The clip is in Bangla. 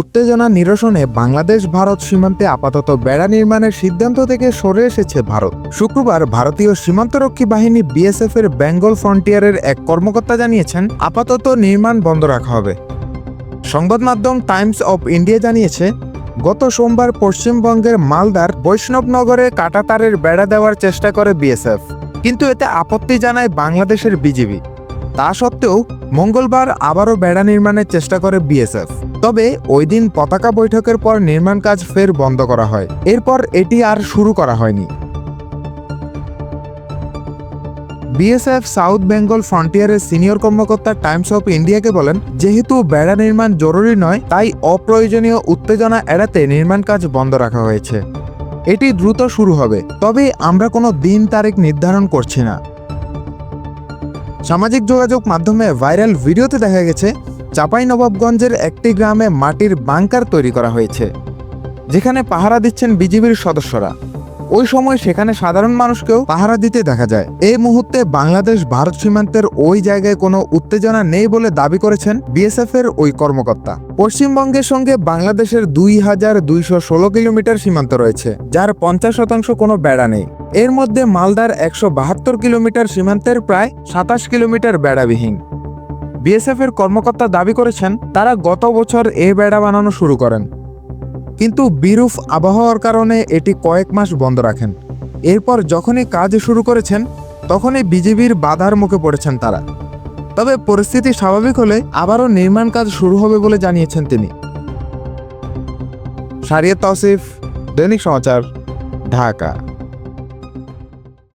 উত্তেজনা নিরসনে বাংলাদেশ ভারত সীমান্তে আপাতত বেড়া নির্মাণের সিদ্ধান্ত থেকে সরে এসেছে ভারত। শুক্রবার ভারতীয় সীমান্তরক্ষী বাহিনী বিএসএফ এর বেঙ্গল ফ্রন্টিয়ারের এক কর্মকর্তা জানিয়েছেন আপাতত নির্মাণ বন্ধ রাখা হবে। সংবাদ মাধ্যম টাইমস অব ইন্ডিয়া জানিয়েছে গত সোমবার পশ্চিমবঙ্গের মালদার বৈষ্ণবনগরে কাটাতারের বেড়া দেওয়ার চেষ্টা করে বিএসএফ কিন্তু এতে আপত্তি জানায় বাংলাদেশের বিজিবি। তা সত্ত্বেও মঙ্গলবার আবারও বেড়া নির্মাণের চেষ্টা করে বিএসএফ। তবে ওই দিন পতাকা বৈঠকের পর নির্মাণ কাজ ফের বন্ধ করা হয়। এরপর এটি আর শুরু করা হয়নি। বিএসএফ সাউথ বেঙ্গল ফ্রন্টিয়ারের সিনিয়র কর্মকর্তা টাইমস অফ ইন্ডিয়াকে বলেন, যেহেতু বেড়া নির্মাণ জরুরি নয়, তাই অপ্রয়োজনীয় উত্তেজনা এড়াতে নির্মাণ কাজ বন্ধ রাখা হয়েছে। এটি দ্রুত শুরু হবে, তবে আমরা কোনো দিন তারিখ নির্ধারণ করছি না। সামাজিক যোগাযোগ মাধ্যমে ভাইরাল ভিডিওতে দেখা গেছে চাপাই নবাবগঞ্জের একটি গ্রামে মাটির বাংকার তৈরি করা হয়েছে, যেখানে পাহারা দিচ্ছেন বিজিবির সদস্যরা। ওই সময় সেখানে সাধারণ মানুষকেও পাহারা দিতে দেখা যায়। এই মুহূর্তে বাংলাদেশ ভারত সীমান্তের ওই জায়গায় কোনো উত্তেজনা নেই বলে দাবি করেছেন বিএসএফ এর ওই কর্মকর্তা। পশ্চিমবঙ্গের সঙ্গে বাংলাদেশের দুই হাজার দুইশো ষোলো কিলোমিটার সীমান্ত রয়েছে, যার পঞ্চাশ শতাংশ কোনো বেড়া নেই। এর মধ্যে মালদার একশো বাহাত্তর কিলোমিটার সীমান্তের প্রায় সাতাশ কিলোমিটার বেড়াবিহীন। বিএসএফ এর কর্মকর্তা দাবি করেছেন, তারা গত বছর এ বেড়া বানানো শুরু করেন। কিন্তু বিরূপ আবহাওয়ার কারণে এটি কয়েক মাস বন্ধ রাখেন। এরপর যখনই কাজ শুরু করেছেন, তখনই বিজেপির বাধার মুখে পড়েছেন তারা। তবে পরিস্থিতি স্বাভাবিক হলে আবারও নির্মাণ কাজ শুরু হবে বলে জানিয়েছেন তিনি। সারিয়া তৌসিফ, দৈনিক সমাচার, ঢাকা।